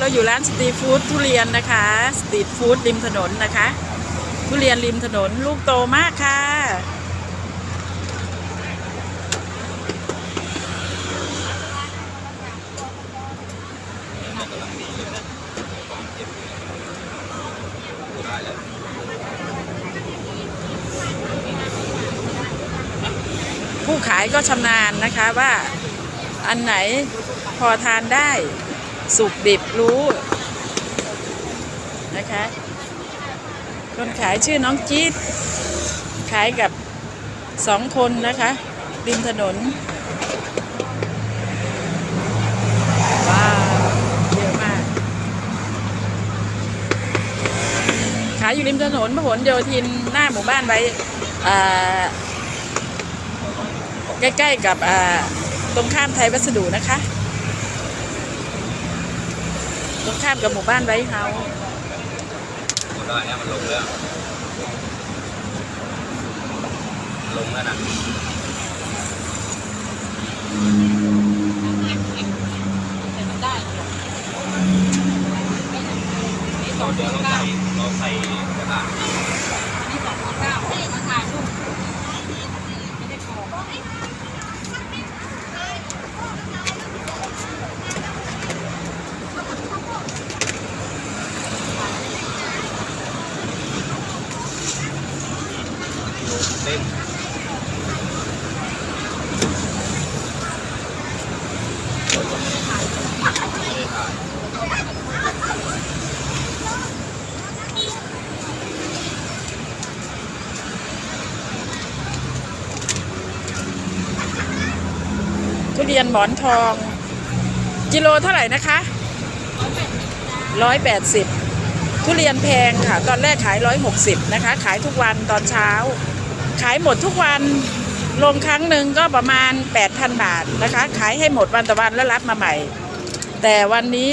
เราอยู่ร้านสตรีทฟู้ดทุเรียนนะคะ สตรีทฟู้ดริมถนนนะคะ ทุเรียนริมถนนลูกโตมากค่ะ ผู้ขายก็ชำนาญนะคะว่าอันไหนพอทานได้ สุกดิบรู้นะคะ คนขายชื่อน้องจี๊ดขายกับสองคนนะคะริมถนน ว้าว เยอะมาก ขายอยู่ริมถนนพหลโยธินหน้าหมู่บ้านไว้ใกล้ ๆ กับตรงข้ามไทยวัสดุนะคะ ตรงข้ามกับหมู่บ้านไวท์เฮาส์ได้แล้วมันลงแล้วลงแล้วนะเราเดี๋ยวเราใส่เราใส่กระดาษ เต็มทุเรียนหมอนทอง กิโลเท่าไหร่นะคะร้อยแปดสิบทุเรียนแพงค่ะ ตอนแรกขายร้อยหกสิบนะคะ ขายทุกวันตอนเช้า ขายหมดทุกวันลงครั้งหนึ่งก็ประมาณ 8,000 บาทนะคะ ขายให้หมดวันต่อวันแล้วรับมาใหม่ แต่วันนี้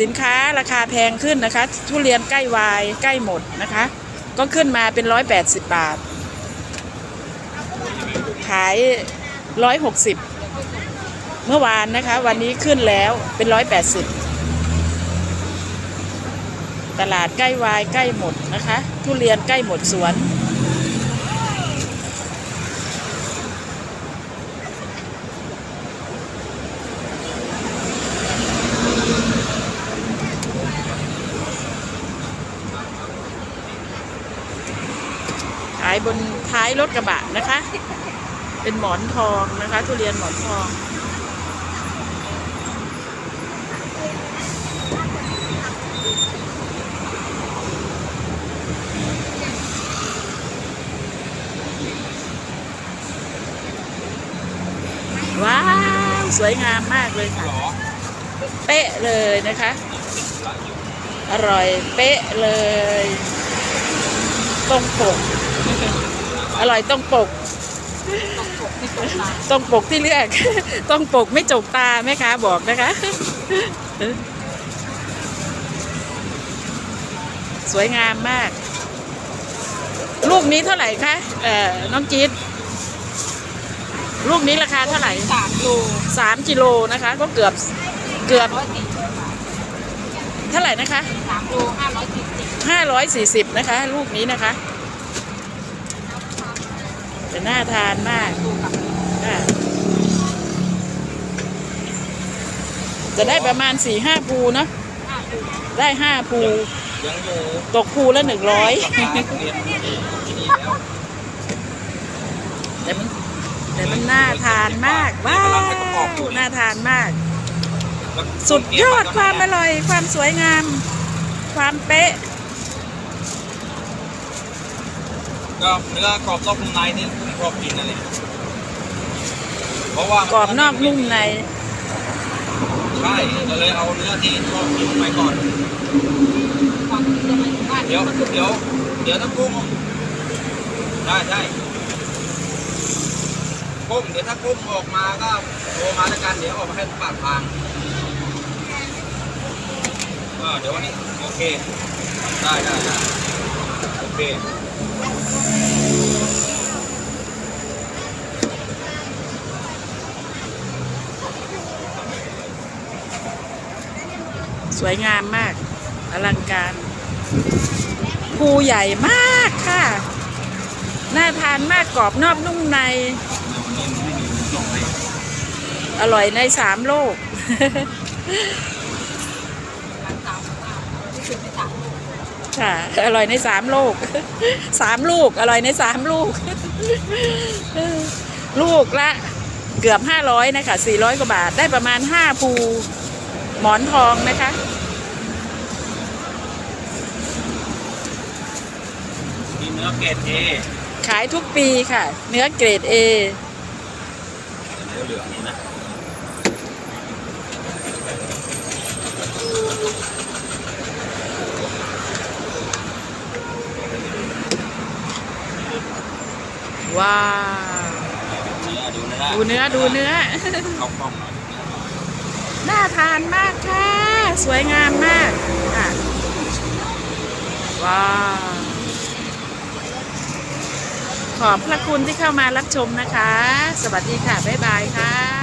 สินค้าราคาแพงขึ้นนะคะ ทุเรียนใกล้วายใกล้หมดนะคะ ก็ขึ้นมาเป็น 180 บาท ขาย 160 เมื่อวานนะคะ วันนี้ขึ้นแล้วเป็น 180 ตลาดใกล้วายใกล้หมดนะคะ ทุเรียนใกล้หมดสวนายบนท้ายรถกระบะนะคะ เป็นหมอนทองนะคะ ทุเรียนหมอนทองว้าว สวยงามมากเลยค่ะ เป๊ะเลยนะคะ อร่อยเป๊ะเลย ตรงปก อร่อยตรงปกตรงปกที่เลือกตรงปกไม่จกตาแม่ค้าบอกนะคะ สวยงามมาก ลูกนี้เท่าไหร่คะเอ่อน้องจี๊ดลูกนี้ราคาเท่าไหร่สามโลสามกิโลนะคะ ก็เกือบเกือบร้อยสี่เท่าไหร่นะคะสามโลห้าร้อยสี่สิบห้าร้อยสี่สิบนะคะ ลูกนี้นะคะ แต่น่าทานมากดูกับค่ะจะได้ประมาณสี่ห้าภูเนาะห้าโลได้ห้าภูยังอยู่ตกภูละหนึ่งร้อยราคาทุเรียนที่นี่แล้วแต่มันแต่มันน่าทานมากว้าวน่าทานมาก สุดยอดความอร่อยความสวยงาม ความเป๊ะ ก็เนื้อกรอบนอกนุ่มในนี่ผมชอบกินนั่นแหละเพราะว่ากรอบนอกนุ่มใน ใช่ก็เลยเอาเนื้อที่ชอบกินไปก่อนความที่จะมาถึงบ้านเดี๋ยวเดี๋ยวเดี๋ยวถ้ากุ้งใช่ใช่กุ้งเดี๋ยวถ้ากุ้งออกมาก็โทรมาแล้วกันเดี๋ยวออกมาให้ปากทางก็เดี๋ยววันนี้โอเคได้ได้ได้โอเค สวยงามมาก อลังการภูใหญ่มากค่ะ น่าทานมากกรอบนอกนุ่มใน อร่อยในสามโลก ค่ะ อร่อยในสามโลกสามลูก อร่อยในสามลูก ลูกละเกือบห้าร้อยนะคะสี่ร้อยกว่าบาทได้ประมาณห้าภูหมอนทองนะคะมีเนื้อเกรดเอขายทุกปีค่ะ เนื้อเกรด A เนื้อเหลืองนี่นะ ว้าวเนื้อดูเนื้อดูเนื้อดูเนื้อเข้ากล้องหน่อยน่าทานมากค่ะ สวยงามมากค่ะว้าวขอบพระคุณที่เข้ามารับชมนะคะ สวัสดีค่ะ บ๊ายบายค่ะ